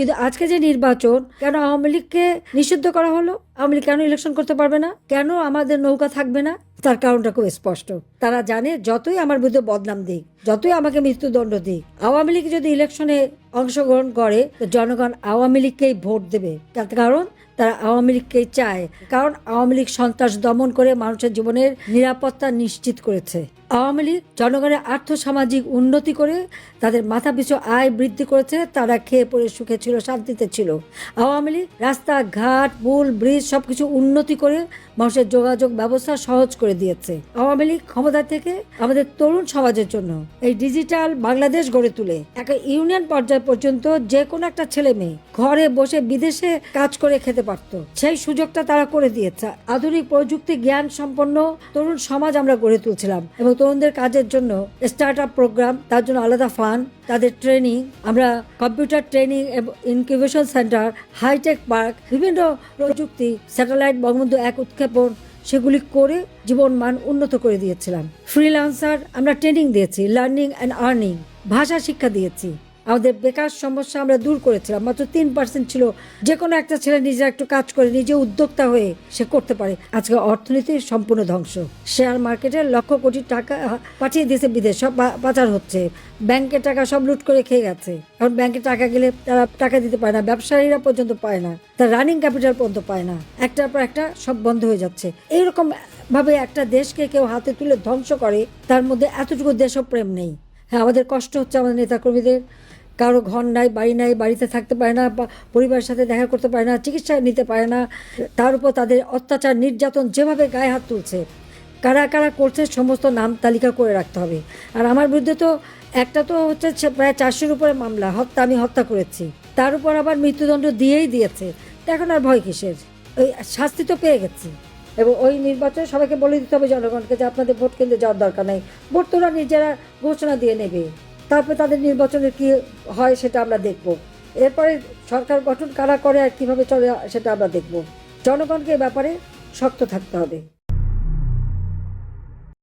কিন্তু আজকে যে নির্বাচন, কেন আওয়ামী লীগকে নিষিদ্ধ করা হলো? আওয়ামী লীগ কেন ইলেকশন করতে পারবে না? কেন আমাদের নৌকা থাকবে না? তার কারণটা খুব স্পষ্ট। তারা জানে যতই আমার বিরুদ্ধে বদনাম দিক, যতই আমাকে মৃত্যুদণ্ড দিক, আওয়ামী লীগ যদি ইলেকশনে অংশগ্রহণ করে জনগণ আওয়ামী লীগকেই ভোট দেবে। কারণ তারা আওয়ামী লীগকেই চায়। কারণ আওয়ামী লীগ সন্ত্রাস দমন করে মানুষের জীবনের নিরাপত্তা নিশ্চিত করেছে। আওয়ামী লীগ জনগণের আর্থসামাজিক উন্নতি করে তাদের মাথা পিছু আয় বৃদ্ধি করেছে, তারা খেয়ে পড়ে, সুখে ছিল, শান্তিতে ছিল। আওয়ামী লীগ রাস্তাঘাট, পুল, ব্রিজ সবকিছু উন্নতি করে মানুষের যোগাযোগ ব্যবস্থা সহজ করে দিয়েছে। আওয়ামী লীগ ক্ষমতা থেকে আমাদের তরুণ সমাজের জন্য এই ডিজিটাল বাংলাদেশ গড়ে তুলে। একটা ইউনিয়ন পর্যায় পর্যন্ত যে কোনো একটা ছেলে মেয়ে ঘরে বসে বিদেশে কাজ করে খেতে পারতো। সেই সুযোগটা তারা করে দিয়েছে। আধুনিক প্রযুক্তি জ্ঞান সম্পন্ন তরুণ সমাজ আমরা গড়ে তুলছিলাম এবং তরুণদের কাজের জন্য স্টার্ট প্রোগ্রাম তার জন্য আলাদা ফান্ড তাদের ট্রেনিং আমরা কম্পিউটার ট্রেনিং এবং incubation centre hi tech park বিভিন্ন প্রযুক্তি স্যাটেলাইট বঙ্গবন্ধু এক উৎক্ষেপণ, সেগুলি করে জীবন মান উন্নত করে দিয়েছিলাম। ফ্রিল্যান্সার আমরা ট্রেনিং দিয়েছি লার্নিং অ্যান্ড আর্নিং ভাষা শিক্ষা দিয়েছি। আমাদের বেকার সমস্যা আমরা দূর করেছিলাম। মাত্র তিন পার্সেন্ট ছিল। যে কোনো একটা ছেলে নিজে একটু কাজ করে, নিজে উদ্যোক্তা হয়ে সে করতে পারে। আজকে অর্থনীতির সম্পূর্ণ ধ্বংস। শেয়ার মার্কেটে লক্ষ কোটি টাকা পাঠিয়ে দিয়েছে বিদেশ। সব পাচার হচ্ছে। ব্যাংকের টাকা সব লুট করে খেয়ে গেছে। এখন ব্যাংকে টাকা গেলে তারা টাকা দিতে পারে না। ব্যবসায়ীরা পর্যন্ত পায় না। তার রানিং ক্যাপিটাল পর্যন্ত পায় না। একটার পর একটা সব বন্ধ হয়ে যাচ্ছে। এইরকম ভাবে একটা দেশকে কেউ হাতে তুলে ধ্বংস করে, তার মধ্যে এতটুকু দেশপ্রেম নেই। হ্যাঁ আমাদের কষ্ট হচ্ছে আমাদের নেতাকর্মীদের। কারও ঘর নাই, বাড়ি নাই, বাড়িতে থাকতে পারে না পরিবারের সাথে দেখা করতে পারে না, চিকিৎসা নিতে পারে না, তার উপর তাদের অত্যাচার, নির্যাতন যেভাবে গায়ে হাত তুলছে, কারা কারা করছে সমস্ত নাম তালিকা করে রাখতে হবে। আর আমার বিরুদ্ধে তো একটা তো হচ্ছে প্রায় চারশোর উপরে মামলা, হত্যা, আমি হত্যা করেছি। তার উপর আবার মৃত্যুদণ্ড দিয়েই দিয়েছে। এখন আর ভয় কিসের? ওই শাস্তি তো পেয়ে গেছি। এবং ওই নির্বাচনে সবাইকে বলে দিতে হবে জনগণকে যে আপনাদের ভোট কেন্দ্রে যাওয়ার দরকার নেই। ভোট তোরা নিজেরা ঘোষণা দিয়ে নেবে। তারপরে তাদের নির্বাচনের কি হয় সেটা আমরা দেখব। এরপরে সরকার গঠন কারা করে আর কীভাবে চলে সেটা আমরা দেখব। জনগণকে ব্যাপারে শক্ত থাকতে হবে।